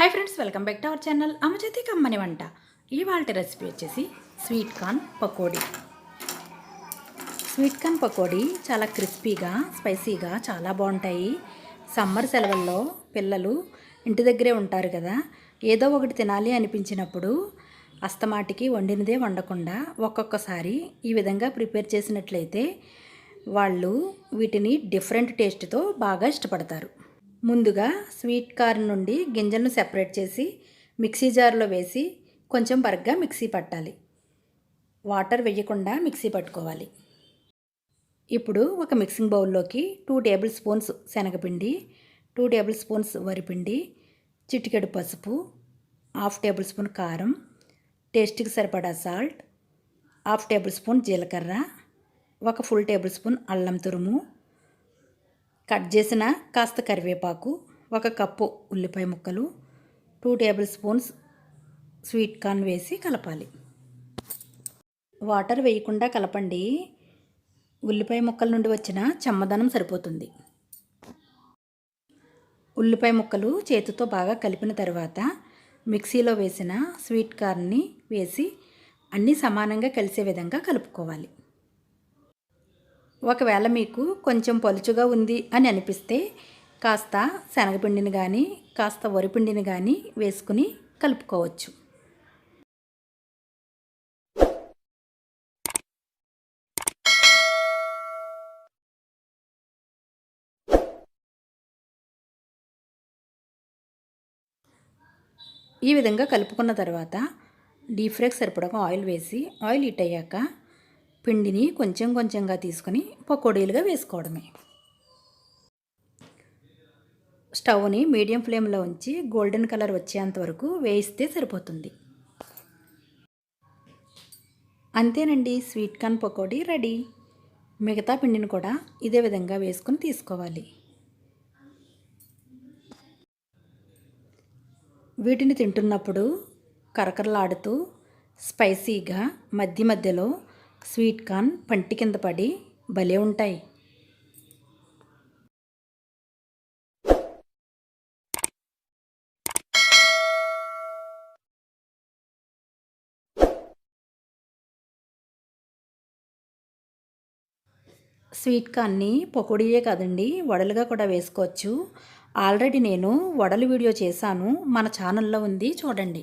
Hi friends welcome back to our channel అమ్మజతి కమ్మని వంట ఇవాళ రెసిపీ వచ్చేసి sweet corn pakodi. Sweet corn pakodi చాలా క్రిస్పీగా స్పైసీగా చాలా బాగుంటాయి. సమ్మర్ సెలవుల్లో పిల్లలు ఇంటి దగ్గరే ఉంటారు కదా ఏదో ఒకటి తినాలి అనిపించినప్పుడు అస్తమాటికి వండినదే వండకుండా ఒక్కొక్కసారి ఈ విధంగా ప్రిపేర్ చేసినట్లయితే వాళ్ళు వీటిని డిఫరెంట్ టేస్ట్తో బాగా ఇష్టపడతారు. ముందుగా స్వీట్ కార్న్ నుండి గింజలను సెపరేట్ చేసి మిక్సీ జార్లో వేసి కొంచెం బరగ్గా మిక్సీ పట్టాలి. వాటర్ వేయకుండా మిక్సీ పట్టుకోవాలి. ఇప్పుడు ఒక మిక్సింగ్ బౌల్లోకి టూ టేబుల్ స్పూన్స్ శనగపిండి టూ టేబుల్ స్పూన్స్ వరిపిండి చిటికెడు పసుపు హాఫ్ టేబుల్ స్పూన్ కారం టేస్ట్కి సరిపడా సాల్ట్ హాఫ్ టేబుల్ స్పూన్ జీలకర్ర ఒక ఫుల్ టేబుల్ స్పూన్ అల్లం తురుము కట్ చేసిన కాస్త కరివేపాకు ఒక కప్పు ఉల్లిపాయ ముక్కలు two tablespoons sweet corn వేసి కలపాలి. వాటర్ వేయకుండా కలపండి. ఉల్లిపాయ ముక్కల నుండి వచ్చిన చెమ్మదనం సరిపోతుంది. ఉల్లిపాయ ముక్కలు చేతితో బాగా కలిపిన తర్వాత మిక్సీలో వేసిన స్వీట్ కార్న్ని వేసి అన్నీ సమానంగా కలిసే విధంగా కలుపుకోవాలి. ఒకవేళ మీకు కొంచెం పలుచుగా ఉంది అని అనిపిస్తే కాస్త శనగపిండిని కానీ కాస్త వరిపిండిని కానీ వేసుకుని కలుపుకోవచ్చు. ఈ విధంగా కలుపుకున్న తర్వాత డీప్ ఫ్రైకి సరిపడగా ఆయిల్ వేసి ఆయిల్ హీట్ అయ్యాక పిండిని కొంచెం కొంచెంగా తీసుకొని పకోడీలుగా వేసుకోవడమే. స్టవ్ని మీడియం ఫ్లేమ్లో ఉంచి గోల్డెన్ కలర్ వచ్చేంత వరకు వేయిస్తే సరిపోతుంది. అంతేనండి స్వీట్ కార్న్ పకోడీ రెడీ. మిగతా పిండిని కూడా ఇదే విధంగా వేసుకొని తీసుకోవాలి. వీటిని తింటున్నప్పుడు కరకరలాడుతూ స్పైసీగా మధ్య మధ్యలో స్వీట్ కార్న్ పంటి కింద పడి భలే ఉంటాయి. స్వీట్ కార్న్ని పకోడీయే కాదండి వడలుగా కూడా వేసుకోవచ్చు. ఆల్రెడీ నేను వడలు వీడియో చేశాను మన ఛానల్లో ఉంది చూడండి.